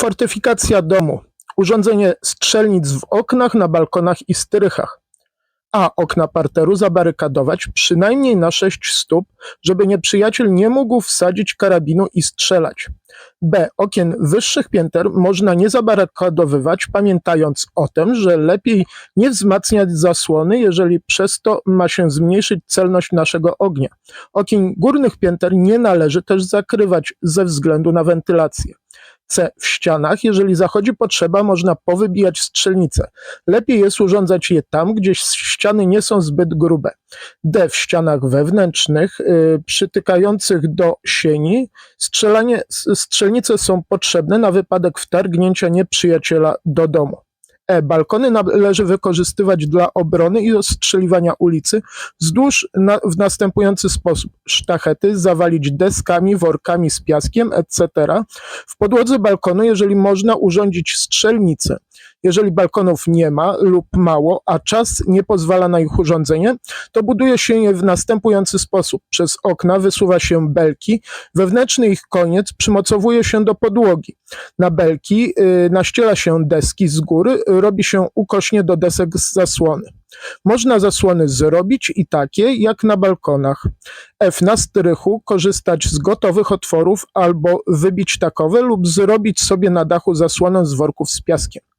Fortyfikacja domu. Urządzenie strzelnic w oknach, na balkonach i strychach. A okna parteru zabarykadować przynajmniej na 6 stóp, żeby nieprzyjaciel nie mógł wsadzić karabinu i strzelać. B. Okien wyższych pięter można nie zabarykadowywać, pamiętając o tym, że lepiej nie wzmacniać zasłony, jeżeli przez to ma się zmniejszyć celność naszego ognia. Okien górnych pięter nie należy też zakrywać ze względu na wentylację. C. W ścianach, jeżeli zachodzi potrzeba, można powybijać strzelnice. Lepiej jest urządzać je tam, gdzie ściany nie są zbyt grube. D. W ścianach wewnętrznych, y, przytykających do sieni, strzelanie, strzelnice są potrzebne na wypadek wtargnięcia nieprzyjaciela do domu. E. Balkony należy wykorzystywać dla obrony i ostrzeliwania ulicy wzdłuż na, w następujący sposób. Sztachety zawalić deskami, workami z piaskiem, etc. W podłodze balkonu, jeżeli można, urządzić strzelnicę. Jeżeli balkonów nie ma lub mało, a czas nie pozwala na ich urządzenie, to buduje się je w następujący sposób. Przez okna wysuwa się belki, wewnętrzny ich koniec przymocowuje się do podłogi. Na belki y, naściela się deski z góry, y, robi się ukośnie do desek z zasłony. Można zasłony zrobić i takie, jak na balkonach. F na strychu korzystać z gotowych otworów albo wybić takowe lub zrobić sobie na dachu zasłonę z worków z piaskiem.